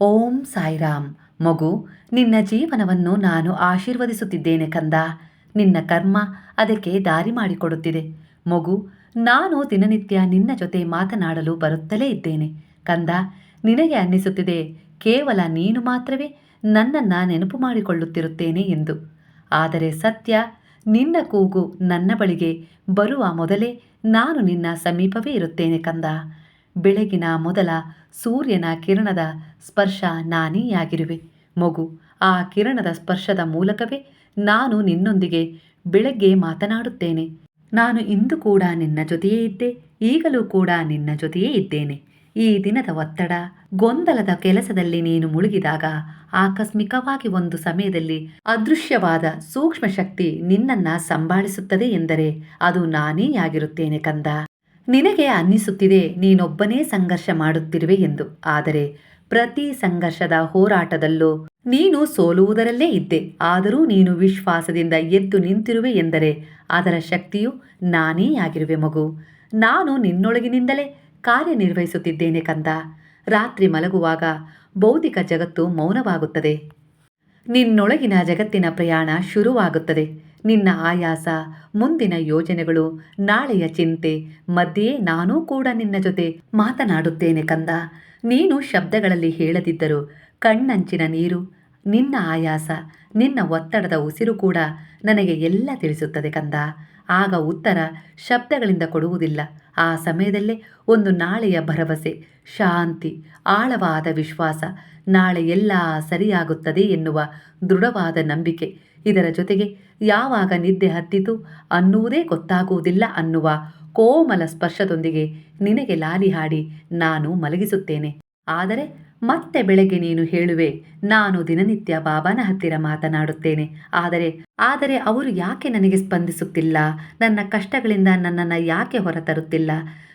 ಓಂ ಸಾಯಿರಾಮ್. ಮಗು, ನಿನ್ನ ಜೀವನವನ್ನು ನಾನು ಆಶೀರ್ವದಿಸುತ್ತಿದ್ದೇನೆ ಕಂದ. ನಿನ್ನ ಕರ್ಮ ಅದಕ್ಕೆ ದಾರಿ ಮಾಡಿಕೊಡುತ್ತಿದೆ. ಮಗು, ನಾನು ದಿನನಿತ್ಯ ನಿನ್ನ ಜೊತೆ ಮಾತನಾಡಲು ಬರುತ್ತಲೇ ಇದ್ದೇನೆ. ಕಂದ, ನಿನಗೆ ಅನ್ನಿಸುತ್ತಿದೆ, ಕೇವಲ ನೀನು ಮಾತ್ರವೇ ನನ್ನನ್ನು ನೆನಪು ಮಾಡಿಕೊಳ್ಳುತ್ತಿರುತ್ತೇನೆ ಎಂದು. ಆದರೆ ಸತ್ಯ, ನಿನ್ನ ಕೂಗು ನನ್ನ ಬಳಿಗೆ ಬರುವ ಮೊದಲೇ ನಾನು ನಿನ್ನ ಸಮೀಪವೇ ಇರುತ್ತೇನೆ ಕಂದ. ಬೆಳಗಿನ ಮೊದಲ ಸೂರ್ಯನ ಕಿರಣದ ಸ್ಪರ್ಶ ನಾನೇಯಾಗಿರುವೆ. ಮಗು, ಆ ಕಿರಣದ ಸ್ಪರ್ಶದ ಮೂಲಕವೇ ನಾನು ನಿನ್ನೊಂದಿಗೆ ಬೆಳಗ್ಗೆ ಮಾತನಾಡುತ್ತೇನೆ. ನಾನು ಇಂದು ಕೂಡ ನಿನ್ನ ಜೊತೆಯೇ ಇದ್ದೆ, ಈಗಲೂ ಕೂಡ ನಿನ್ನ ಜೊತೆಯೇ ಇದ್ದೇನೆ. ಈ ದಿನದ ಒತ್ತಡ, ಗೊಂದಲದ ಕೆಲಸದಲ್ಲಿ ನೀನು ಮುಳುಗಿದಾಗ ಆಕಸ್ಮಿಕವಾಗಿ ಒಂದು ಸಮಯದಲ್ಲಿ ಅದೃಶ್ಯವಾದ ಸೂಕ್ಷ್ಮ ಶಕ್ತಿ ನಿನ್ನನ್ನ ಸಂಭಾಳಿಸುತ್ತದೆ ಎಂದರೆ ಅದು ನಾನೇ ಆಗಿರುತ್ತೇನೆ ಕಂದ. ನಿನಗೆ ಅನ್ನಿಸುತ್ತಿದೆ, ನೀನೊಬ್ಬನೇ ಸಂಘರ್ಷ ಮಾಡುತ್ತಿರುವೆ ಎಂದು. ಆದರೆ ಪ್ರತಿ ಸಂಘರ್ಷದ ಹೋರಾಟದಲ್ಲೂ ನೀನು ಸೋಲುವುದರಲ್ಲೇ ಇದ್ದೆ. ಆದರೂ ನೀನು ವಿಶ್ವಾಸದಿಂದ ಎದ್ದು ನಿಂತಿರುವೆ ಎಂದರೆ ಅದರ ಶಕ್ತಿಯು ನಾನೇ ಆಗಿರುವೆ ಮಗು. ನಾನು ನಿನ್ನೊಳಗಿನಿಂದಲೇ ಕಾರ್ಯನಿರ್ವಹಿಸುತ್ತಿದ್ದೇನೆ ಕಂದ. ರಾತ್ರಿ ಮಲಗುವಾಗ ಭೌತಿಕ ಜಗತ್ತು ಮೌನವಾಗುತ್ತದೆ. ನಿನ್ನೊಳಗಿನ ಜಗತ್ತಿನ ಪ್ರಯಾಣ ಶುರುವಾಗುತ್ತದೆ. ನಿನ್ನ ಆಯಾಸ, ಮುಂದಿನ ಯೋಜನೆಗಳು, ನಾಳೆಯ ಚಿಂತೆ, ಮಧ್ಯೆ ನಾನೂ ಕೂಡ ನಿನ್ನ ಜೊತೆ ಮಾತನಾಡುತ್ತೇನೆ ಕಂದ. ನೀನು ಶಬ್ದಗಳಲ್ಲಿ ಹೇಳದಿದ್ದರೂ ಕಣ್ಣಂಚಿನ ನೀರು, ನಿನ್ನ ಆಯಾಸ, ನಿನ್ನ ಒತ್ತಡದ ಉಸಿರು ಕೂಡ ನನಗೆ ಎಲ್ಲ ತಿಳಿಸುತ್ತದೆ ಕಂದ. ಆಗ ಉತ್ತರ ಶಬ್ದಗಳಿಂದ ಕೊಡುವುದಿಲ್ಲ. ಆ ಸಮಯದಲ್ಲೇ ಒಂದು ನಾಳೆಯ ಭರವಸೆ, ಶಾಂತಿ, ಆಳವಾದ ವಿಶ್ವಾಸ, ನಾಳೆ ಎಲ್ಲ ಸರಿಯಾಗುತ್ತದೆ ಎನ್ನುವ ದೃಢವಾದ ನಂಬಿಕೆ ಇದರ ಜೊತೆಗೆ ಯಾವಾಗ ನಿದ್ದೆ ಹತ್ತಿತು? ಅನ್ನುವುದೇ ಗೊತ್ತಾಗುವುದಿಲ್ಲ ಅನ್ನುವ ಕೋಮಲ ಸ್ಪರ್ಶದೊಂದಿಗೆ ನಿನಗೆ ಲಾಲಿ ಹಾಡಿ ನಾನು ಮಲಗಿಸುತ್ತೇನೆ. ಆದರೆ ಮತ್ತೆ ಬೆಳಗ್ಗೆ ನೀನು ಹೇಳುವೆ, ನಾನು ದಿನನಿತ್ಯ ಬಾಬಾನ ಹತ್ತಿರ ಮಾತನಾಡುತ್ತೇನೆ. ಆದರೆ ಆದರೆ ಅವರು ಯಾಕೆ ನನಗೆ ಸ್ಪಂದಿಸುತ್ತಿಲ್ಲ? ನನ್ನ ಕಷ್ಟಗಳಿಂದ ನನ್ನನ್ನು ಯಾಕೆ ಹೊರತರುತ್ತಿಲ್ಲ?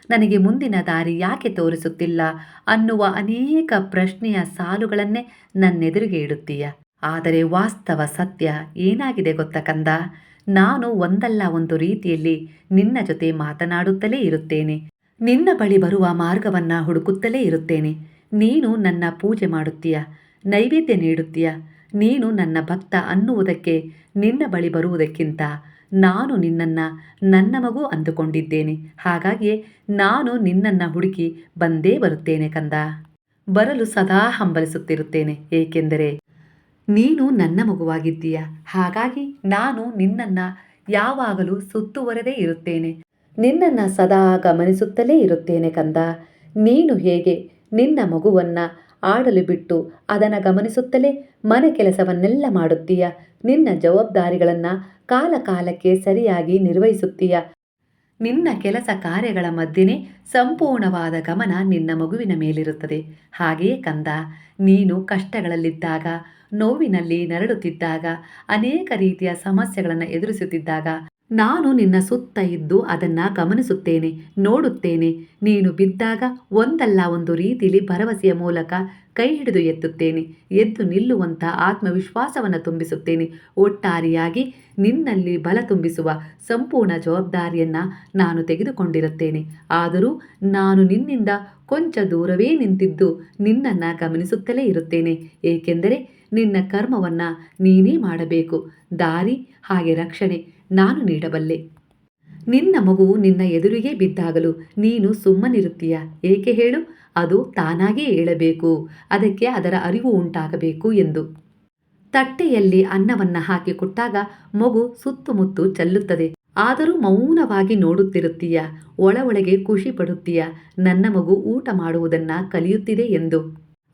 ನನಗೆ ಮುಂದಿನ ದಾರಿ ಯಾಕೆ ತೋರಿಸುತ್ತಿಲ್ಲ? ಅನ್ನುವ ಅನೇಕ ಪ್ರಶ್ನೆಯ ಸಾಲುಗಳನ್ನೇ ನನ್ನೆದುರಿಗೆ ಇಡುತ್ತೀಯ. ಆದರೆ ವಾಸ್ತವ ಸತ್ಯ ಏನಾಗಿದೆ ಗೊತ್ತ ಕಂದ? ನಾನು ಒಂದಲ್ಲ ಒಂದು ರೀತಿಯಲ್ಲಿ ನಿನ್ನ ಜೊತೆ ಮಾತನಾಡುತ್ತಲೇ ಇರುತ್ತೇನೆ. ನಿನ್ನ ಬಳಿ ಬರುವ ಮಾರ್ಗವನ್ನ ಹುಡುಕುತ್ತಲೇ ಇರುತ್ತೇನೆ. ನೀನು ನನ್ನ ಪೂಜೆ ಮಾಡುತ್ತೀಯ, ನೈವೇದ್ಯ ನೀಡುತ್ತೀಯ. ನೀನು ನನ್ನ ಭಕ್ತ ಅನ್ನುವುದಕ್ಕೆ, ನಿನ್ನ ಬಳಿ ಬರುವುದಕ್ಕಿಂತ ನಾನು ನಿನ್ನನ್ನು ನನ್ನ ಮಗು ಅಂದುಕೊಂಡಿದ್ದೇನೆ. ಹಾಗಾಗಿಯೇ ನಾನು ನಿನ್ನನ್ನು ಹುಡುಕಿ ಬಂದೇ ಬರುತ್ತೇನೆ ಕಂದ. ಬರಲು ಸದಾ ಹಂಬಲಿಸುತ್ತಿರುತ್ತೇನೆ, ಏಕೆಂದರೆ ನೀನು ನನ್ನ ಮಗುವಾಗಿದ್ದೀಯ? ಹಾಗಾಗಿ ನಾನು ನಿನ್ನನ್ನು ಯಾವಾಗಲೂ ಸುತ್ತುವರೆದೇ ಇರುತ್ತೇನೆ. ನಿನ್ನನ್ನು ಸದಾ ಗಮನಿಸುತ್ತಲೇ ಇರುತ್ತೇನೆ ಕಂದ. ನೀನು ಹೇಗೆ ನಿನ್ನ ಮಗುವನ್ನು ಆಡಲು ಬಿಟ್ಟು ಅದನ್ನು ಗಮನಿಸುತ್ತಲೇ ಮನೆ ಕೆಲಸವನ್ನೆಲ್ಲ ಮಾಡುತ್ತೀಯ? ನಿನ್ನ ಜವಾಬ್ದಾರಿಗಳನ್ನು ಕಾಲಕಾಲಕ್ಕೆ ಸರಿಯಾಗಿ ನಿರ್ವಹಿಸುತ್ತೀಯ? ನಿನ್ನ ಕೆಲಸ ಕಾರ್ಯಗಳ ಮಧ್ಯೆನೇ ಸಂಪೂರ್ಣವಾದ ಗಮನ ನಿನ್ನ ಮಗುವಿನ ಮೇಲಿರುತ್ತದೆ. ಹಾಗೆಯೇ ಕಂದ, ನೀನು ಕಷ್ಟಗಳಲ್ಲಿದ್ದಾಗ, ನೋವಿನಲ್ಲಿ ನರಳುತ್ತಿದ್ದಾಗ, ಅನೇಕ ರೀತಿಯ ಸಮಸ್ಯೆಗಳನ್ನು ಎದುರಿಸುತ್ತಿದ್ದಾಗ, ನಾನು ನಿನ್ನ ಸುತ್ತ ಇದ್ದು ಅದನ್ನು ಗಮನಿಸುತ್ತೇನೆ, ನೋಡುತ್ತೇನೆ. ನೀನು ಬಿದ್ದಾಗ ಒಂದಲ್ಲ ಒಂದು ರೀತಿಯಲ್ಲಿ ಭರವಸೆಯ ಮೂಲಕ ಕೈ ಹಿಡಿದು ಎತ್ತುತ್ತೇನೆ. ಎದ್ದು ನಿಲ್ಲುವಂಥ ಆತ್ಮವಿಶ್ವಾಸವನ್ನು ತುಂಬಿಸುತ್ತೇನೆ. ಒಟ್ಟಾರೆಯಾಗಿ ನಿನ್ನಲ್ಲಿ ಬಲ ತುಂಬಿಸುವ ಸಂಪೂರ್ಣ ಜವಾಬ್ದಾರಿಯನ್ನು ನಾನು ತೆಗೆದುಕೊಂಡಿರುತ್ತೇನೆ. ಆದರೂ ನಾನು ನಿನ್ನಿಂದ ಕೊಂಚ ದೂರವೇ ನಿಂತಿದ್ದು ನಿನ್ನನ್ನು ಗಮನಿಸುತ್ತಲೇ ಇರುತ್ತೇನೆ. ಏಕೆಂದರೆ ನಿನ್ನ ಕರ್ಮವನ್ನು ನೀನೇ ಮಾಡಬೇಕು. ದಾರಿ ಹಾಗೆ ರಕ್ಷಣೆ ನಾನು ನೀಡಬಲ್ಲೆ. ನಿನ್ನ ಮಗು ನಿನ್ನ ಎದುರಿಗೆ ಬಿದ್ದಾಗಲು ನೀನು ಸುಮ್ಮನಿರುತ್ತೀಯ. ಏಕೆ ಹೇಳು? ಅದು ತಾನಾಗೇ ಹೇಳಬೇಕು ಅದಕ್ಕೆ ಅದರ ಅರಿವು ಉಂಟಾಗಬೇಕು ಎಂದು. ತಟ್ಟೆಯಲ್ಲಿ ಅನ್ನವನ್ನು ಹಾಕಿ ಕೊಟ್ಟಾಗ ಮಗು ಸುತ್ತಮುತ್ತು ಚೆಲ್ಲುತ್ತದೆ. ಆದರೂ ಮೌನವಾಗಿ ನೋಡುತ್ತಿರುತ್ತೀಯ ಒಳ ಒಳಗೆ ಖುಷಿ ಪಡುತ್ತೀಯ, ನನ್ನ ಮಗು ಊಟ ಮಾಡುವುದನ್ನು ಕಲಿಯುತ್ತಿದೆ ಎಂದು.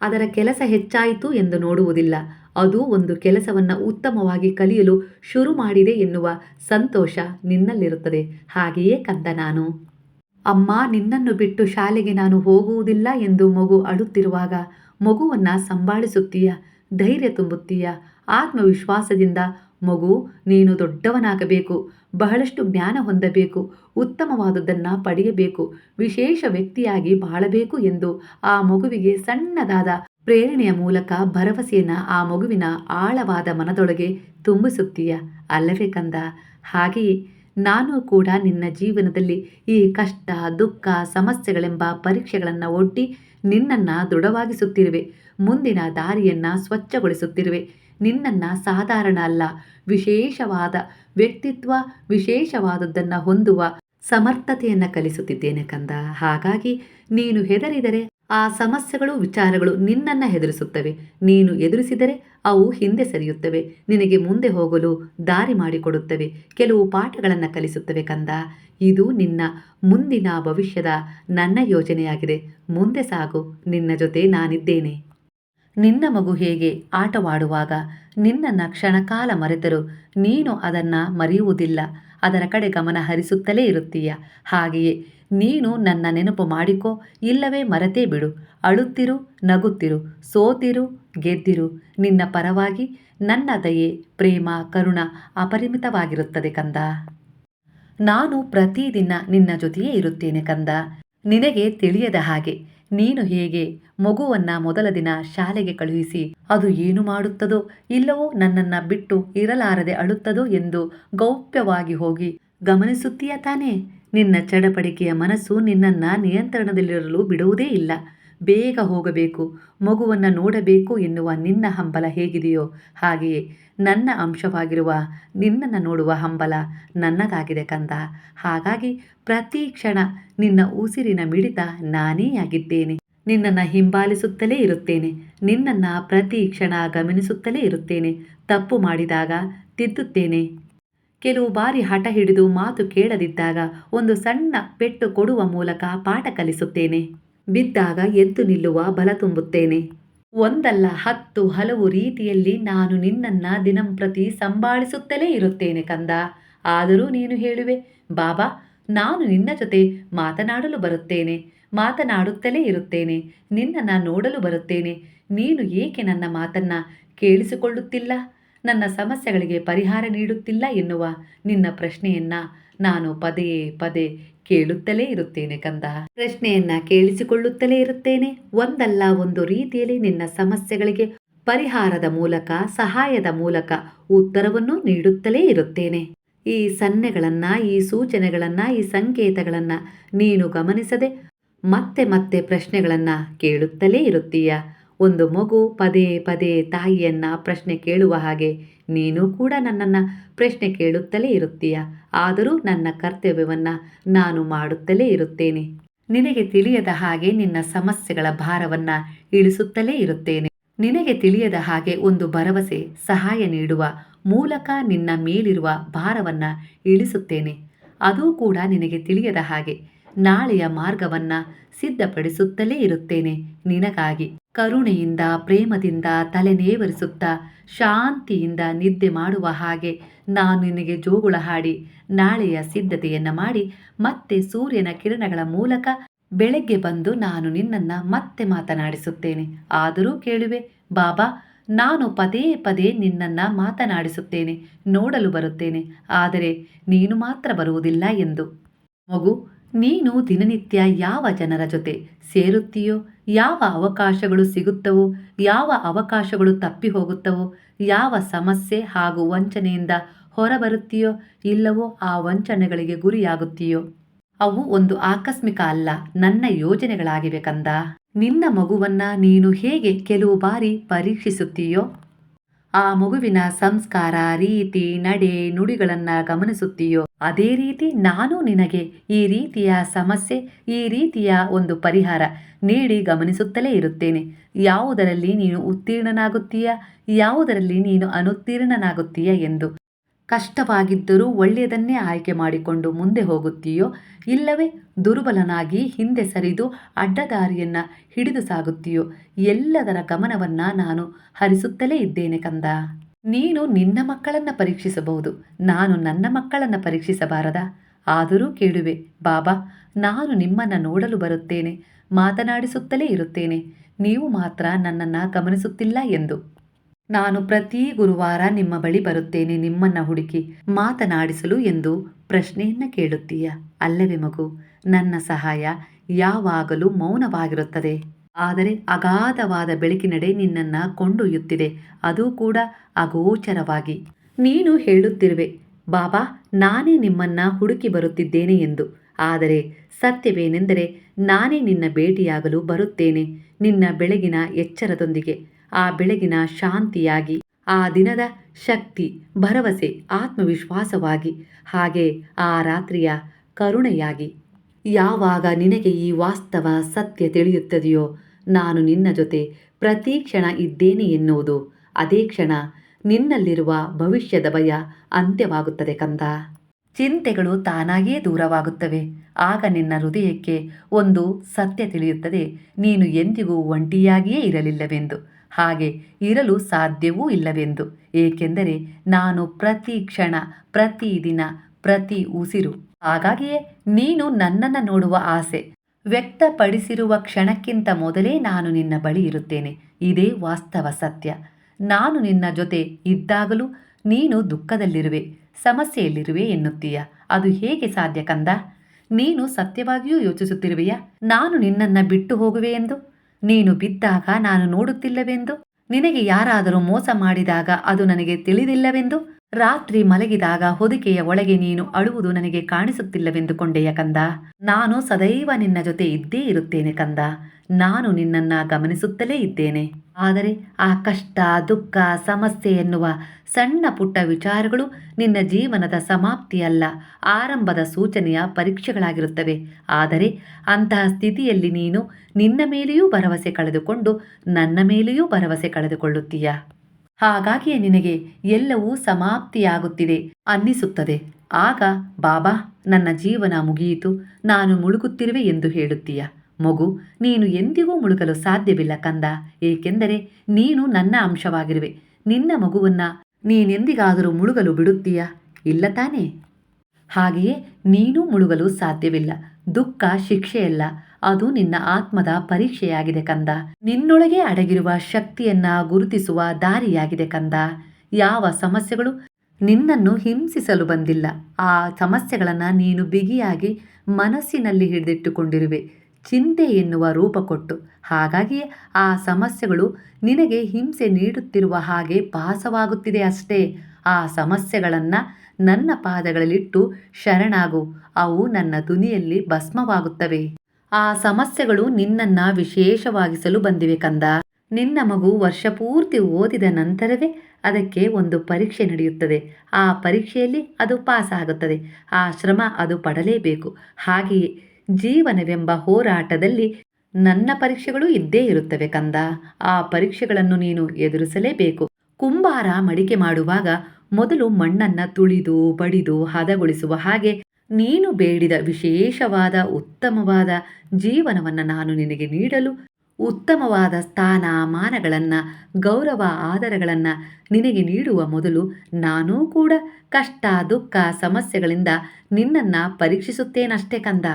ಅದರ ಕೆಲಸ ಹೆಚ್ಚಾಯಿತು ಎಂದು ನೋಡುವುದಿಲ್ಲ. ಅದು ಒಂದು ಕೆಲಸವನ್ನು ಉತ್ತಮವಾಗಿ ಕಲಿಯಲು ಶುರು ಮಾಡಿದೆ ಎನ್ನುವ ಸಂತೋಷ ನಿನ್ನಲ್ಲಿರುತ್ತದೆ. ಹಾಗೆಯೇ ಕಂದ ನಾನು. ಅಮ್ಮ, ನಿನ್ನನ್ನು ಬಿಟ್ಟು ಶಾಲೆಗೆ ನಾನು ಹೋಗುವುದಿಲ್ಲ ಎಂದು ಮಗು ಅಳುತ್ತಿರುವಾಗ ಮಗುವನ್ನು ಸಂಭಾಳಿಸುತ್ತೀಯ, ಧೈರ್ಯ ತುಂಬುತ್ತೀಯ ಆತ್ಮವಿಶ್ವಾಸದಿಂದ ಮಗು, ನೀನು ದೊಡ್ಡವನಾಗಬೇಕು, ಬಹಳಷ್ಟು ಜ್ಞಾನ ಹೊಂದಬೇಕು ಉತ್ತಮವಾದದ್ದನ್ನು ಪಡೆಯಬೇಕು, ವಿಶೇಷ ವ್ಯಕ್ತಿಯಾಗಿ ಬಾಳಬೇಕು ಎಂದು ಆ ಮಗುವಿಗೆ ಸಣ್ಣದಾದ ಪ್ರೇರಣೆಯ ಮೂಲಕ ಭರವಸೆಯನ್ನು ಆ ಮಗುವಿನ ಆಳವಾದ ಮನದೊಳಗೆ ತುಂಬಿಸುತ್ತೀಯ. ಅಲ್ಲವೇ ಕಂದ? ಹಾಗೆಯೇ ನಾನು ಕೂಡ ನಿನ್ನ ಜೀವನದಲ್ಲಿ ಈ ಕಷ್ಟ, ದುಃಖ, ಸಮಸ್ಯೆಗಳೆಂಬ ಪರೀಕ್ಷೆಗಳನ್ನು ಒಡ್ಡಿ ನಿನ್ನನ್ನು ದೃಢವಾಗಿಸುತ್ತಿರುವೆ. ಮುಂದಿನ ದಾರಿಯನ್ನು ಸ್ವಚ್ಛಗೊಳಿಸುತ್ತಿರುವೆ. ನಿನ್ನನ್ನ ಸಾಧಾರಣ ಅಲ್ಲ, ವಿಶೇಷವಾದ ವ್ಯಕ್ತಿತ್ವ, ವಿಶೇಷವಾದದ್ದನ್ನು ಹೊಂದುವ ಸಮರ್ಥತೆಯನ್ನು ಕಲಿಸುತ್ತಿದ್ದೇನೆ ಕಂದ. ಹಾಗಾಗಿ ನೀನು ಹೆದರಿದರೆ ಆ ಸಮಸ್ಯೆಗಳು, ವಿಚಾರಗಳು ನಿನ್ನನ್ನು ಹೆದರಿಸುತ್ತವೆ. ನೀನು ಎದುರಿಸಿದರೆ ಅವು ಹಿಂದೆ ಸರಿಯುತ್ತವೆ. ನಿನಗೆ ಮುಂದೆ ಹೋಗಲು ದಾರಿ ಮಾಡಿಕೊಡುತ್ತವೆ. ಕೆಲವು ಪಾಠಗಳನ್ನು ಕಲಿಸುತ್ತವೆ ಕಂದ. ಇದು ನಿನ್ನ ಮುಂದಿನ ಭವಿಷ್ಯದ ನನ್ನ ಯೋಜನೆಯಾಗಿದೆ. ಮುಂದೆ ಸಾಗು. ನಿನ್ನ ಜೊತೆ ನಾನಿದ್ದೇನೆ. ನಿನ್ನ ಮಗು ಹೇಗೆ ಆಟವಾಡುವಾಗ ನಿನ್ನನ್ನು ಕ್ಷಣಕಾಲ ಮರೆತರು, ನೀನು ಅದನ್ನು ಮರೆಯುವುದಿಲ್ಲ. ಅದರ ಕಡೆ ಗಮನ ಹರಿಸುತ್ತಲೇ ಇರುತ್ತೀಯ. ಹಾಗೆಯೇ ನೀನು ನನ್ನ ನೆನಪು ಮಾಡಿಕೊ, ಇಲ್ಲವೇ ಮರೆತೇ ಬಿಡು. ಅಳುತ್ತಿರು, ನಗುತ್ತಿರು, ಸೋತಿರು, ಗೆದ್ದಿರು. ನಿನ್ನ ಪರವಾಗಿ ನನ್ನ ದಯೆ, ಪ್ರೇಮ, ಕರುಣ ಅಪರಿಮಿತವಾಗಿರುತ್ತದೆ ಕಂದ. ನಾನು ಪ್ರತಿದಿನ ನಿನ್ನ ಜೊತೆಯೇ ಇರುತ್ತೇನೆ ಕಂದ. ನಿನಗೆ ತಿಳಿಯದ ಹಾಗೆ ನೀನು ಹೇಗೆ ಮಗುವನ್ನ ಮೊದಲ ದಿನ ಶಾಲೆಗೆ ಕಳುಹಿಸಿ ಅದು ಏನು ಮಾಡುತ್ತದೋ ಇಲ್ಲವೋ ನನ್ನನ್ನ ಬಿಟ್ಟು ಇರಲಾರದೆ ಅಳುತ್ತದೋ ಎಂದು ಗೌಪ್ಯವಾಗಿ ಹೋಗಿ ಗಮನಿಸುತ್ತೀಯ ತಾನೇ? ನಿನ್ನ ಚಡಪಡಿಕೆಯ ಮನಸ್ಸು ನಿನ್ನನ್ನ ನಿಯಂತ್ರಣದಲ್ಲಿರಲು ಬಿಡುವುದೇ ಇಲ್ಲ. ಬೇಗ ಹೋಗಬೇಕು, ಮಗುವನ್ನು ನೋಡಬೇಕು ಎನ್ನುವ ನಿನ್ನ ಹಂಬಲ ಹೇಗಿದೆಯೋ ಹಾಗೆಯೇ ನನ್ನ ಅಂಶವಾಗಿರುವ ನಿನ್ನನ್ನು ನೋಡುವ ಹಂಬಲ ನನ್ನದಾಗಿದೆ ಕಂದ. ಹಾಗಾಗಿ ಪ್ರತಿ ಕ್ಷಣ ನಿನ್ನ ಉಸಿರಿನ ಮಿಡಿತ ನಾನೇ ಆಗಿದ್ದೇನೆ. ನಿನ್ನನ್ನು ಹಿಂಬಾಲಿಸುತ್ತಲೇ ಇರುತ್ತೇನೆ. ನಿನ್ನನ್ನು ಪ್ರತಿ ಕ್ಷಣ ಗಮನಿಸುತ್ತಲೇ ಇರುತ್ತೇನೆ. ತಪ್ಪು ಮಾಡಿದಾಗ ತಿದ್ದುತ್ತೇನೆ. ಕೆಲವು ಬಾರಿ ಹಠ ಹಿಡಿದು ಮಾತು ಕೇಳದಿದ್ದಾಗ ಒಂದು ಸಣ್ಣ ಪೆಟ್ಟು ಕೊಡುವ ಮೂಲಕ ಪಾಠ ಕಲಿಸುತ್ತೇನೆ. ಬಿದ್ದಾಗ ಎದ್ದು ನಿಲ್ಲುವ ಬಲ ತುಂಬುತ್ತೇನೆ. ಒಂದಲ್ಲ ಹತ್ತು ಹಲವು ರೀತಿಯಲ್ಲಿ ನಾನು ನಿನ್ನನ್ನ ದಿನಂಪ್ರತಿ ಸಂಭಾಳಿಸುತ್ತಲೇ ಇರುತ್ತೇನೆ ಕಂದ. ಆದರೂ ನೀನು ಹೇಳುವೆ, ಬಾಬಾ, ನಾನು ನಿನ್ನ ಜೊತೆ ಮಾತನಾಡಲು ಬರುತ್ತೇನೆ, ಮಾತನಾಡುತ್ತಲೇ ಇರುತ್ತೇನೆ, ನಿನ್ನನ್ನು ನೋಡಲು ಬರುತ್ತೇನೆ. ನೀನು ಏಕೆ ನನ್ನ ಮಾತನ್ನ ಕೇಳಿಸಿಕೊಳ್ಳುತ್ತಿಲ್ಲ? ನನ್ನ ಸಮಸ್ಯೆಗಳಿಗೆ ಪರಿಹಾರ ನೀಡುತ್ತಿಲ್ಲ ಎನ್ನುವ ನಿನ್ನ ಪ್ರಶ್ನೆಯನ್ನ ನಾನು ಪದೇ ಪದೇ ಕೇಳುತ್ತಲೇ ಇರುತ್ತೇನೆ ಕಂದ. ಪ್ರಶ್ನೆಯನ್ನ ಕೇಳಿಸಿಕೊಳ್ಳುತ್ತಲೇ ಇರುತ್ತೇನೆ. ಒಂದಲ್ಲ ಒಂದು ರೀತಿಯಲ್ಲಿ ನಿನ್ನ ಸಮಸ್ಯೆಗಳಿಗೆ ಪರಿಹಾರದ ಮೂಲಕ, ಸಹಾಯದ ಮೂಲಕ ಉತ್ತರವನ್ನು ನೀಡುತ್ತಲೇ ಇರುತ್ತೇನೆ. ಈ ಸನ್ನೆಗಳನ್ನ, ಈ ಸೂಚನೆಗಳನ್ನ, ಈ ಸಂಕೇತಗಳನ್ನ ನೀನು ಗಮನಿಸದೆ ಮತ್ತೆ ಮತ್ತೆ ಪ್ರಶ್ನೆಗಳನ್ನ ಕೇಳುತ್ತಲೇ ಇರುತ್ತೀಯ. ಒಂದು ಮಗು ಪದೇ ಪದೇ ತಾಯಿಯನ್ನ ಪ್ರಶ್ನೆ ಕೇಳುವ ಹಾಗೆ ನೀನು ಕೂಡ ನನ್ನನ್ನು ಪ್ರಶ್ನೆ ಕೇಳುತ್ತಲೇ ಇರುತ್ತೀಯ? ಆದರೂ ನನ್ನ ಕರ್ತವ್ಯವನ್ನು ನಾನು ಮಾಡುತ್ತಲೇ ಇರುತ್ತೇನೆ. ನಿನಗೆ ತಿಳಿಯದ ಹಾಗೆ ನಿನ್ನ ಸಮಸ್ಯೆಗಳ ಭಾರವನ್ನ ಇಳಿಸುತ್ತಲೇ ಇರುತ್ತೇನೆ. ನಿನಗೆ ತಿಳಿಯದ ಹಾಗೆ ಒಂದು ಭರವಸೆ, ಸಹಾಯ ನೀಡುವ ಮೂಲಕ ನಿನ್ನ ಮೇಲಿರುವ ಭಾರವನ್ನ ಇಳಿಸುತ್ತೇನೆ. ಅದೂ ಕೂಡ ನಿನಗೆ ತಿಳಿಯದ ಹಾಗೆ ನಾಳೆಯ ಮಾರ್ಗವನ್ನ ಸಿದ್ಧಪಡಿಸುತ್ತಲೇ ಇರುತ್ತೇನೆ ನಿನಗಾಗಿ. ಕರುಣೆಯಿಂದ, ಪ್ರೇಮದಿಂದ ತಲೆನೇವರಿಸುತ್ತಾ, ಶಾಂತಿಯಿಂದ ನಿದ್ದೆ ಮಾಡುವ ಹಾಗೆ ನಾನು ನಿನಗೆ ಜೋಗುಳ ಹಾಡಿ, ನಾಳೆಯ ಸಿದ್ಧತೆಯನ್ನು ಮಾಡಿ, ಮತ್ತೆ ಸೂರ್ಯನ ಕಿರಣಗಳ ಮೂಲಕ ಬೆಳಗ್ಗೆ ಬಂದು ನಾನು ನಿನ್ನನ್ನ ಮತ್ತೆ ಮಾತನಾಡಿಸುತ್ತೇನೆ. ಆದರೂ ಕೇಳುವೆ, ಬಾಬಾ, ನಾನು ಪದೇ ಪದೇ ನಿನ್ನನ್ನ ಮಾತನಾಡಿಸುತ್ತೇನೆ, ನೋಡಲು ಬರುತ್ತೇನೆ, ಆದರೆ ನೀನು ಮಾತ್ರ ಬರುವುದಿಲ್ಲ ಎಂದು. ಮಗು ನೀನು ದಿನನಿತ್ಯ ಯಾವ ಜನರ ಜೊತೆ ಸೇರುತ್ತೀಯೋ, ಯಾವ ಅವಕಾಶಗಳು ಸಿಗುತ್ತವೋ, ಯಾವ ಅವಕಾಶಗಳು ತಪ್ಪಿ ಹೋಗುತ್ತವೋ, ಯಾವ ಸಮಸ್ಯೆ ಹಾಗೂ ವಂಚನೆಯಿಂದ ಹೊರಬರುತ್ತೀಯೋ ಇಲ್ಲವೋ ಆ ವಂಚನೆಗಳಿಗೆ ಗುರಿಯಾಗುತ್ತೀಯೋ? ಅವು ಒಂದು ಆಕಸ್ಮಿಕ ಅಲ್ಲ, ನನ್ನ ಯೋಜನೆಗಳಾಗಿವೆ ಕಂದ. ನಿನ್ನ ಮಗುವನ್ನ ನೀನು ಹೇಗೆ ಕೆಲವು ಬಾರಿ ಪರೀಕ್ಷಿಸುತ್ತೀಯೋ? ಆ ಮಗುವಿನ ಸಂಸ್ಕಾರ, ರೀತಿ, ನಡೆ, ನುಡಿಗಳನ್ನ ಗಮನಿಸುತ್ತೀಯೋ? ಅದೇ ರೀತಿ ನಾನು ನಿನಗೆ ಈ ರೀತಿಯ ಸಮಸ್ಯೆ, ಈ ರೀತಿಯ ಒಂದು ಪರಿಹಾರ ನೀಡಿ ಗಮನಿಸುತ್ತಲೇ ಇರುತ್ತೇನೆ. ಯಾವುದರಲ್ಲಿ ನೀನು ಉತ್ತೀರ್ಣನಾಗುತ್ತೀಯ? ಯಾವುದರಲ್ಲಿ ನೀನು ಅನುತ್ತೀರ್ಣನಾಗುತ್ತೀಯ ಎಂದು. ಕಷ್ಟವಾಗಿದ್ದರೂ ಒಳ್ಳೆಯದನ್ನೇ ಆಯ್ಕೆ ಮಾಡಿಕೊಂಡು ಮುಂದೆ ಹೋಗುತ್ತೀಯೋ ಇಲ್ಲವೇ ದುರ್ಬಲನಾಗಿ ಹಿಂದೆ ಸರಿದು ಅಡ್ಡದಾರಿಯನ್ನು ಹಿಡಿದು ಸಾಗುತ್ತೀಯೋ ಎಲ್ಲದರ ಗಮನವನ್ನ ನಾನು ಹರಿಸುತ್ತಲೇ ಇದ್ದೇನೆ ಕಂದ. ನೀನು ನಿನ್ನ ಮಕ್ಕಳನ್ನು ಪರೀಕ್ಷಿಸಬಹುದು, ನಾನು ನನ್ನ ಮಕ್ಕಳನ್ನು ಪರೀಕ್ಷಿಸಬಾರದಾ. ಆದರೂ ಕೇಳುವೆ, ಬಾಬಾ, ನಾನು ನಿಮ್ಮನ್ನು ನೋಡಲು ಬರುತ್ತೇನೆ, ಮಾತನಾಡಿಸುತ್ತಲೇ ಇರುತ್ತೇನೆ, ನೀವು ಮಾತ್ರ ನನ್ನನ್ನು ಗಮನಿಸುತ್ತಿಲ್ಲ ಎಂದು. ನಾನು ಪ್ರತಿ ಗುರುವಾರ ನಿಮ್ಮ ಬಳಿ ಬರುತ್ತೇನೆ ನಿಮ್ಮನ್ನ ಹುಡುಕಿ ಮಾತನಾಡಿಸಲು ಎಂದು ಪ್ರಶ್ನೆಯನ್ನ ಕೇಳುತ್ತೀಯ. ಅಲ್ಲವೇ ಮಗು, ನನ್ನ ಸಹಾಯ ಯಾವಾಗಲೂ ಮೌನವಾಗಿರುತ್ತದೆ. ಆದರೆ ಅಗಾಧವಾದ ಬೆಳಕಿನಡೆ ನಿನ್ನನ್ನು ಕೊಂಡೊಯ್ಯುತ್ತಿದೆ. ಅದು ಕೂಡ ಅಗೋಚರವಾಗಿ. ನೀನು ಹೇಳುತ್ತಿರುವೆ, ಬಾಬಾ, ನಾನೇ ನಿಮ್ಮನ್ನ ಹುಡುಕಿ ಬರುತ್ತಿದ್ದೇನೆ ಎಂದು. ಆದರೆ ಸತ್ಯವೇನೆಂದರೆ ನಾನೇ ನಿನ್ನ ಭೇಟಿಯಾಗಲು ಬರುತ್ತೇನೆ, ನಿನ್ನ ಬೆಳಗಿನ ಎಚ್ಚರದೊಂದಿಗೆ. ಆ ಬೆಳಗಿನ ಶಾಂತಿಯಾಗಿ, ಆ ದಿನದ ಶಕ್ತಿ, ಭರವಸೆ, ಆತ್ಮವಿಶ್ವಾಸವಾಗಿ, ಹಾಗೆ ಆ ರಾತ್ರಿಯ ಕರುಣೆಯಾಗಿ. ಯಾವಾಗ ನಿನಗೆ ಈ ವಾಸ್ತವ ಸತ್ಯ ತಿಳಿಯುತ್ತದೆಯೋ, ನಾನು ನಿನ್ನ ಜೊತೆ ಪ್ರತಿ ಕ್ಷಣ ಇದ್ದೇನೆ ಎನ್ನುವುದು. ಅದೇ ಕ್ಷಣ ನಿನ್ನಲ್ಲಿರುವ ಭವಿಷ್ಯದ ಭಯ ಅಂತ್ಯವಾಗುತ್ತದೆ ಕಂದ. ಚಿಂತೆಗಳು ತಾನಾಗಿಯೇ ದೂರವಾಗುತ್ತವೆ. ಆಗ ನಿನ್ನ ಹೃದಯಕ್ಕೆ ಒಂದು ಸತ್ಯ ತಿಳಿಯುತ್ತದೆ. ನೀನು ಎಂದಿಗೂ ಒಂಟಿಯಾಗಿಯೇ ಇರಲಿಲ್ಲವೆಂದು. ಹಾಗೆ ಇರಲು ಸಾಧ್ಯವೂ ಇಲ್ಲವೆಂದು. ಏಕೆಂದರೆ ನಾನು ಪ್ರತಿ ಕ್ಷಣ, ಪ್ರತಿ ದಿನ, ಪ್ರತಿ ಉಸಿರು. ಹಾಗಾಗಿಯೇ ನೀನು ನನ್ನನ್ನು ನೋಡುವ ಆಸೆ. ವ್ಯಕ್ತಪಡಿಸಿರುವ ಕ್ಷಣಕ್ಕಿಂತ ಮೊದಲೇ ನಾನು ನಿನ್ನ ಬಳಿ ಇರುತ್ತೇನೆ. ಇದೇ ವಾಸ್ತವ ಸತ್ಯ. ನಾನು ನಿನ್ನ ಜೊತೆ ಇದ್ದಾಗಲೂ ನೀನು ದುಃಖದಲ್ಲಿರುವೆ, ಸಮಸ್ಯೆಯಲ್ಲಿರುವೆ ಎನ್ನುತ್ತೀಯ. ಅದು ಹೇಗೆ ಸಾಧ್ಯ ಕಂದ? ನೀನು ಸತ್ಯವಾಗಿಯೂ ಯೋಚಿಸುತ್ತಿರುವೆಯಾ? ನಾನು ನಿನ್ನನ್ನು ಬಿಟ್ಟು ಹೋಗುವೆ ಎಂದು? ನೀನು ಬಿದ್ದಾಗ ನಾನು ನೋಡುತ್ತಿಲ್ಲವೆಂದು? ನಿನಗೆ ಯಾರಾದರೂ ಮೋಸ ಮಾಡಿದಾಗ ಅದು ನನಗೆ ತಿಳಿದಿಲ್ಲವೆಂದು? ರಾತ್ರಿ ಮಲಗಿದಾಗ ಹೊದಿಕೆಯ ಒಳಗೆ ನೀನು ಅಳುವುದು ನನಗೆ ಕಾಣಿಸುತ್ತಿಲ್ಲವೆಂದುಕೊಂಡೆಯ ಕಂದ? ನಾನು ಸದೈವ ನಿನ್ನ ಜೊತೆ ಇದ್ದೇ ಇರುತ್ತೇನೆ ಕಂದ. ನಾನು ನಿನ್ನನ್ನ ಗಮನಿಸುತ್ತಲೇ ಇದ್ದೇನೆ. ಆದರೆ ಆ ಕಷ್ಟ, ದುಃಖ, ಸಮಸ್ಯೆ ಎನ್ನುವ ಸಣ್ಣ ಪುಟ್ಟ ವಿಚಾರಗಳು ನಿನ್ನ ಜೀವನದ ಸಮಾಪ್ತಿಯಲ್ಲ, ಆರಂಭದ ಸೂಚನೆಯ ಪರೀಕ್ಷೆಗಳಾಗಿರುತ್ತವೆ. ಆದರೆ ಅಂತಹ ಸ್ಥಿತಿಯಲ್ಲಿ ನೀನು ನಿನ್ನ ಮೇಲೆಯೂ ಭರವಸೆ ಕಳೆದುಕೊಂಡು ನನ್ನ ಮೇಲೆಯೂ ಭರವಸೆ ಕಳೆದುಕೊಳ್ಳುತ್ತೀಯ? ಹಾಗಾಗಿಯೇ ನಿನಗೆ ಎಲ್ಲವೂ ಸಮಾಪ್ತಿಯಾಗುತ್ತಿದೆ ಅನ್ನಿಸುತ್ತದೆ. ಆಗ, ಬಾಬಾ, ನನ್ನ ಜೀವನ ಮುಗಿಯಿತು. ನಾನು ಮುಳುಗುತ್ತಿರುವೆ ಎಂದು ಹೇಳುತ್ತೀಯ. ಮಗು, ನೀನು ಎಂದಿಗೂ ಮುಳುಗಲು ಸಾಧ್ಯವಿಲ್ಲ ಕಂದ. ಏಕೆಂದರೆ ನೀನು ನನ್ನ ಅಂಶವಾಗಿರುವೆ. ನಿನ್ನ ಮಗುವನ್ನ ನೀನೆಂದಿಗಾದರೂ ಮುಳುಗಲು ಬಿಡುತ್ತೀಯ? ಇಲ್ಲ ತಾನೇ? ಹಾಗೆಯೇ ನೀನೂ ಮುಳುಗಲು ಸಾಧ್ಯವಿಲ್ಲ. ದುಃಖ, ಶಿಕ್ಷೆಯಲ್ಲ. ಅದು ನಿನ್ನ ಆತ್ಮದ ಪರೀಕ್ಷೆಯಾಗಿದೆ ಕಂದ. ನಿನ್ನೊಳಗೆ ಅಡಗಿರುವ ಶಕ್ತಿಯನ್ನ ಗುರುತಿಸುವ ದಾರಿಯಾಗಿದೆ ಕಂದ. ಯಾವ ಸಮಸ್ಯೆಗಳು? ನಿನ್ನನ್ನು ಹಿಂಸಿಸಲು ಬಂದಿಲ್ಲ. ಆ ಸಮಸ್ಯೆಗಳನ್ನು ನೀನು ಬಿಗಿಯಾಗಿ ಮನಸ್ಸಿನಲ್ಲಿ ಹಿಡಿದಿಟ್ಟುಕೊಂಡಿರುವೆ. ಚಿಂತೆ ಎನ್ನುವ ರೂಪ ಕೊಟ್ಟು. ಹಾಗಾಗಿಯೇ ಆ ಸಮಸ್ಯೆಗಳು ನಿನಗೆ ಹಿಂಸೆ ನೀಡುತ್ತಿರುವ ಹಾಗೆ ಭಾಸವಾಗುತ್ತಿದೆ ಅಷ್ಟೇ. ಆ ಸಮಸ್ಯೆಗಳನ್ನು ನನ್ನ ಪಾದಗಳಲ್ಲಿಟ್ಟು ಶರಣಾಗು. ಅವು ನನ್ನ ದುನಿಯಲ್ಲಿ ಭಸ್ಮವಾಗುತ್ತವೆ. ಆ ಸಮಸ್ಯೆಗಳು ನಿನ್ನನ್ನ ವಿಶೇಷವಾಗಿಸಲು ಬಂದಿವೆ ಕಂದ. ನಿನ್ನ ಮಗು ವರ್ಷ ಪೂರ್ತಿ ಓದಿದ ನಂತರವೇ ಅದಕ್ಕೆ ಒಂದು ಪರೀಕ್ಷೆ ನಡೆಯುತ್ತದೆ. ಆ ಪರೀಕ್ಷೆಯಲ್ಲಿ ಅದು ಪಾಸ್ ಆಗುತ್ತದೆ ಆ ಶ್ರಮ ಅದು ಪಡಲೇಬೇಕು. ಹಾಗೆಯೇ ಜೀವನವೆಂಬ ಹೋರಾಟದಲ್ಲಿ ನನ್ನ ಪರೀಕ್ಷೆಗಳು ಇದ್ದೇ ಇರುತ್ತವೆ ಕಂದ. ಆ ಪರೀಕ್ಷೆಗಳನ್ನು ನೀನು ಎದುರಿಸಲೇಬೇಕು. ಕುಂಬಾರ ಮಡಿಕೆ ಮಾಡುವಾಗ ಮೊದಲು ಮಣ್ಣನ್ನ ತುಳಿದು, ಬಡಿದು, ಹದಗೊಳಿಸುವ ಹಾಗೆ ನೀನು ಬೇಡಿದ ವಿಶೇಷವಾದ ಉತ್ತಮವಾದ ಜೀವನವನ್ನು ನಾನು ನಿನಗೆ ನೀಡಲು, ಉತ್ತಮವಾದ ಸ್ಥಾನ ಮಾನಗಳನ್ನು ಗೌರವ ಆದರಗಳನ್ನು ನಿನಗೆ ನೀಡುವ ಮೊದಲು ನಾನೂ ಕೂಡ ಕಷ್ಟ, ದುಃಖ, ಸಮಸ್ಯೆಗಳಿಂದ ನಿನ್ನನ್ನು ಪರೀಕ್ಷಿಸುತ್ತೇನಷ್ಟೇ ಕಂದ.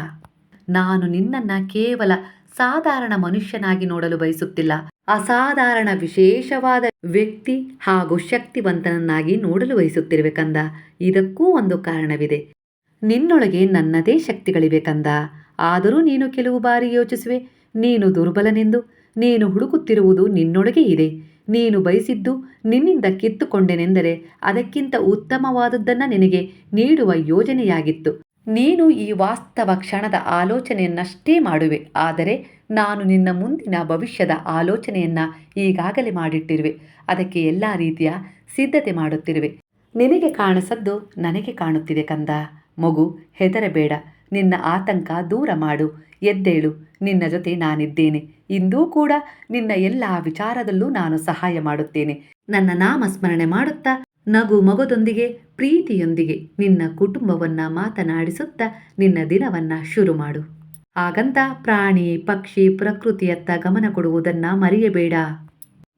ನಾನು ನಿನ್ನನ್ನು ಕೇವಲ ಸಾಧಾರಣ ಮನುಷ್ಯನಾಗಿ ನೋಡಲು ಬಯಸುತ್ತಿಲ್ಲ. ಅಸಾಧಾರಣ ವಿಶೇಷವಾದ ವ್ಯಕ್ತಿ ಹಾಗೂ ಶಕ್ತಿವಂತನನ್ನಾಗಿ ನೋಡಲು ಬಯಸುತ್ತಿರುವೆ ಕಂದ. ಇದಕ್ಕೂ ಒಂದು ಕಾರಣವಿದೆ. ನಿನ್ನೊಳಗೆ ನನ್ನದೇ ಶಕ್ತಿಗಳಿವೆ ಕಂದ. ಆದರೂ ನೀನು ಕೆಲವು ಬಾರಿ ಯೋಚಿಸುವೆ. ನೀನು ದುರ್ಬಲನೆಂದು, ನೀನು ಹುಡುಕುತ್ತಿರುವುದು ನಿನ್ನೊಳಗೆ ಇದೆ. ನೀನು ಬಯಸಿದ್ದು ನಿನ್ನಿಂದ ಕಿತ್ತುಕೊಂಡೆನೆಂದರೆ ಅದಕ್ಕಿಂತ ಉತ್ತಮವಾದದ್ದನ್ನು ನಿನಗೆ ನೀಡುವ ಯೋಜನೆಯಾಗಿತ್ತು. ನೀನು ಈ ವಾಸ್ತವ ಕ್ಷಣದ ಆಲೋಚನೆಯನ್ನಷ್ಟೇ ಮಾಡುವೆ. ಆದರೆ ನಾನು ನಿನ್ನ ಮುಂದಿನ ಭವಿಷ್ಯದ ಆಲೋಚನೆಯನ್ನ ಈಗಾಗಲೇ ಮಾಡಿಟ್ಟಿರುವೆ. ಅದಕ್ಕೆ ಎಲ್ಲ ರೀತಿಯ ಸಿದ್ಧತೆ ಮಾಡುತ್ತಿರುವೆ. ನಿನಗೆ ಕಾಣಿಸದ್ದು ನನಗೆ ಕಾಣುತ್ತಿದೆ ಕಂದ. ಮಗು, ಹೆದರಬೇಡ. ನಿನ್ನ ಆತಂಕ ದೂರ ಮಾಡು. ಎದ್ದೇಳು. ನಿನ್ನ ಜೊತೆ ನಾನಿದ್ದೇನೆ. ಇಂದೂ ಕೂಡ ನಿನ್ನ ಎಲ್ಲ ವಿಚಾರದಲ್ಲೂ ನಾನು ಸಹಾಯ ಮಾಡುತ್ತೇನೆ. ನನ್ನ ನಾಮಸ್ಮರಣೆ ಮಾಡುತ್ತಾ ನಗು ಮಗದೊಂದಿಗೆ, ಪ್ರೀತಿಯೊಂದಿಗೆ ನಿನ್ನ ಕುಟುಂಬವನ್ನ ಮಾತನಾಡಿಸುತ್ತಾ ನಿನ್ನ ದಿನವನ್ನ ಶುರು ಮಾಡು. ಹಾಗಂತ ಪ್ರಾಣಿ, ಪಕ್ಷಿ, ಪ್ರಕೃತಿಯತ್ತ ಗಮನ ಕೊಡುವುದನ್ನ ಮರೆಯಬೇಡ.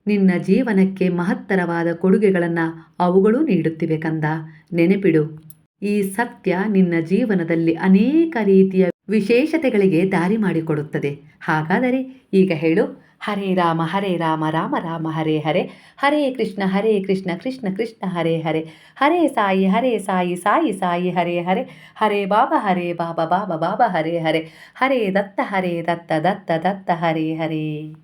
ನಿನ್ನ ಜೀವನಕ್ಕೆ ಮಹತ್ತರವಾದ ಕೊಡುಗೆಗಳನ್ನು ಅವುಗಳೂ ನೀಡುತ್ತಿವೆ ಕಂದ. ನೆನಪಿಡು. ಈ ಸತ್ಯ ನಿನ್ನ ಜೀವನದಲ್ಲಿ ಅನೇಕ ರೀತಿಯ ವಿಶೇಷತೆಗಳಿಗೆ ದಾರಿ ಮಾಡಿಕೊಡುತ್ತದೆ. ಹಾಗಾದರೆ ಈಗ ಹೇಳು. ಹರೇ ರಾಮ ಹರೇ ರಾಮ ರಾಮ ರಾಮ, ಹರೇ ಹರೇ. ಹರೇ ಕೃಷ್ಣ ಹರೇ ಕೃಷ್ಣ ಕೃಷ್ಣ ಕೃಷ್ಣ, ಹರೇ ಹರೇ. ಹರೇ ಸಾಯಿ ಹರೇ ಸಾಯಿ ಸಾಯಿ ಸಾಯಿ, ಹರೇ ಹರೇ. ಹರೇ ಬಾಬಾ ಹರೇ ಬಾಬಾ ಬಾಬಾ ಬಾಬಾ, ಹರೇ ಹರೇ. ಹರೇ ದತ್ತ ಹರೇ ದತ್ತ ದತ್ತ ದತ್ತ, ಹರೇ ಹರೇ.